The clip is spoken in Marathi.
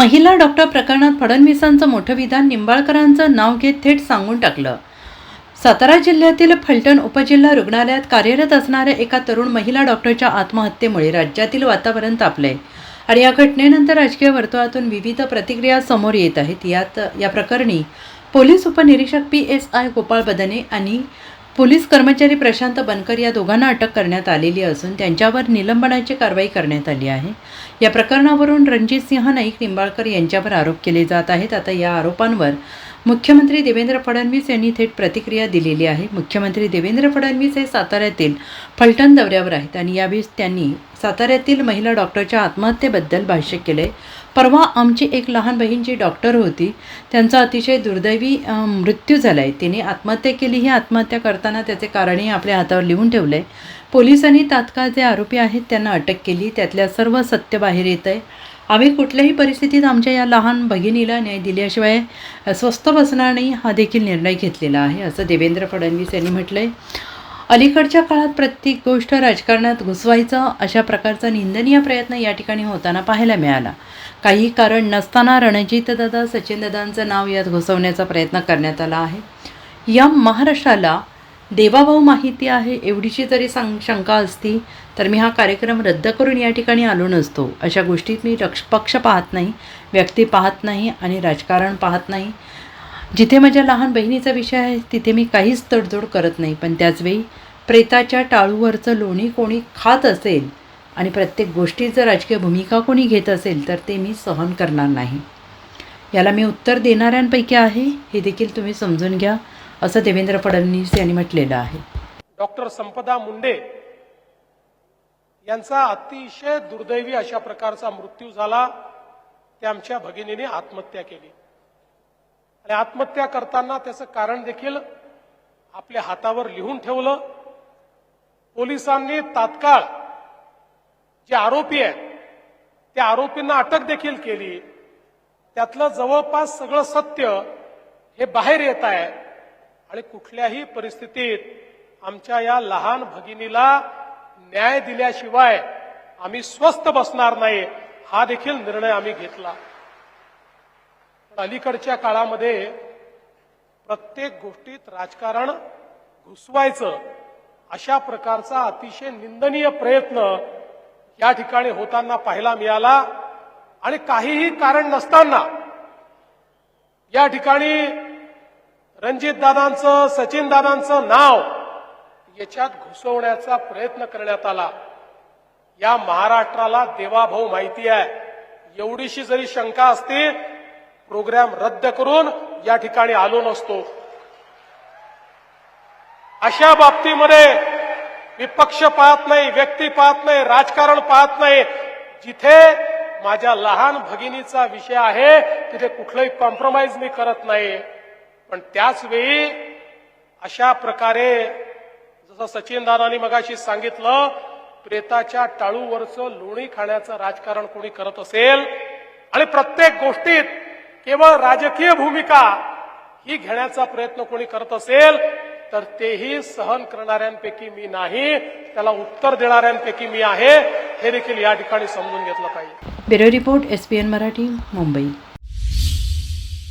महिला डॉक्टर प्रकरणात फडणवीसांचं मोठं विधान निंबाळकरांचं नाव घेत थेट सांगून टाकलं. सातारा जिल्ह्यातील फलटण उपजिल्हा रुग्णालयात कार्यरत असणाऱ्या एका तरुण महिला डॉक्टरच्या आत्महत्येमुळे राज्यातील वातावरण तापलंय आणि या घटनेनंतर राजकीय वर्तुळातून विविध प्रतिक्रिया समोर येत आहेत. यात या प्रकरणी पोलीस उपनिरीक्षक P S I Gopal Badne आणि पोलीस कर्मचारी प्रशांत बनकर या दोघांना अटक करण्यात आलेली असून त्यांच्यावर निलंबनाची कारवाई करण्यात आली आहे. या प्रकरणावरून रणजित सिंह नाईक निंबाळकर यांच्यावर आरोप केले जात आहेत. आता या आरोपांवर मुख्यमंत्री देवेंद्र फडणवीस यांनी थेट प्रतिक्रिया दिलेली आहे. मुख्यमंत्री देवेंद्र फडणवीस हे साताऱ्यातील फलटण दौऱ्यावर आहेत आणि यावेळी त्यांनी साताऱ्यातील महिला डॉक्टरच्या आत्महत्येबद्दल भाष्य केले परवा आमची एक लहान बहीण जी डॉक्टर होती त्यांचा अतिशय दुर्दैवी मृत्यू झाला आहे तिने आत्महत्या केली. ही आत्महत्या करताना त्याचे कारणही आपल्या हातावर लिहून ठेवलं आहे पोलिसांनी तात्काळ जे आरोपी आहेत त्यांना अटक केली. त्यातल्या सर्व सत्य बाहेर येत आहे आम्ही कुठल्याही परिस्थितीत आमच्या या लहान भगिनीला न्याय दिल्याशिवाय स्वस्थ बसणार नाही हा देखील निर्णय घेतलेला आहे असं देवेंद्र फडणवीस यांनी म्हटलं आहे अलीकडच्या काळात प्रत्येक गोष्ट राजकारणात घुसवायचा अशा प्रकारचा निंदनीय प्रयत्न या ठिकाणी होताना पाहायला मिळाला. काही कारण नसताना रणजितदादा सचिनदादांचं नाव यात घुसवण्याचा प्रयत्न करण्यात आला आहे. या महाराष्ट्राला देवाभाऊ माहिती आहे एवढीची जरी सांग शंका असती तर मी हा कार्यक्रम रद्द करून या ठिकाणी आलो नसतो. अशा गोष्टीत मी रक्ष पक्ष पाहत नाही व्यक्ती पाहत नाही आणि राजकारण पाहत नाही. जिथे माझ्या लहान बहिणीचा विषय आहे तिथे मी काहीच तडजोड करत नाही. पण त्याचवेळी प्रेताच्या टाळूवरचं लोणी कोणी खात असेल आणि प्रत्येक गोष्टीचं राजकीय भूमिका कोणी घेत असेल तर ते मी सहन करणार नाही. याला मी उत्तर देणाऱ्यांपैकी आहे हे देखील तुम्ही समजून घ्या असं देवेंद्र फडणवीस यांनी म्हटलेलं आहे. डॉक्टर संपदा मुंडे यांचा अतिशय दुर्दैवी अशा प्रकारचा मृत्यू झाला ते आमच्या भगिनीने आत्महत्या केली. आणि आत्महत्या करताना त्याचं कारण देखील आपल्या हातावर लिहून ठेवलं. पोलिसांनी तात्काळ जे आरोपी आहेत त्या आरोपींना अटक देखील केली. त्यातलं जवळपास सगळं सत्य हे बाहेर येत आहे आणि कुठल्याही परिस्थितीत आमच्या या लहान भगिनीला न्याय दिल्याशिवाय आम्ही स्वस्थ बसणार नाही हा देखील निर्णय आम्ही घेतला. अलीकडच्या काळामध्ये प्रत्येक गोष्टीत राजकारण घुसवायचं अशा प्रकारचा अतिशय निंदनीय प्रयत्न या ठिकाणी होताना पाहायला मिळाला. आणि काहीही कारण नसताना या ठिकाणी रणजित दादांचं सचिन दादांचं नाव याच्यात घुसवण्याचा प्रयत्न करण्यात आला. या महाराष्ट्राला देवाभाऊ माहिती आहे. एवढीशी जरी शंका असती प्रोग्राम रद्द करून या ठिकाणी आलो नसतो. अशा बाबतीमध्ये मी पक्ष पाहत नाही व्यक्ती पाहत नाही राजकारण पाहत नाही. जिथे माझ्या लहान भगिनीचा विषय आहे तिथे कुठलंही कॉम्प्रोमाइज मी करत नाही. पण त्याच वेळी अशा प्रकारे जसं सचिन दादानी मगाशी सांगितलं प्रेताच्या टाळूवरचं लोणी खाण्याचं राजकारण कोणी करत असेल आणि प्रत्येक गोष्टीत केवळ राजकीय भूमिका ही घेण्याचा प्रयत्न कोणी करत असेल तर तेही सहन करणाऱ्यांपैकी मी नाही त्याला उत्तर देणाऱ्यांपैकी मी आहे. हे देखील या ठिकाणी समजून घेतलं पाहिजे. Bureau report S P N Marathi Mumbai.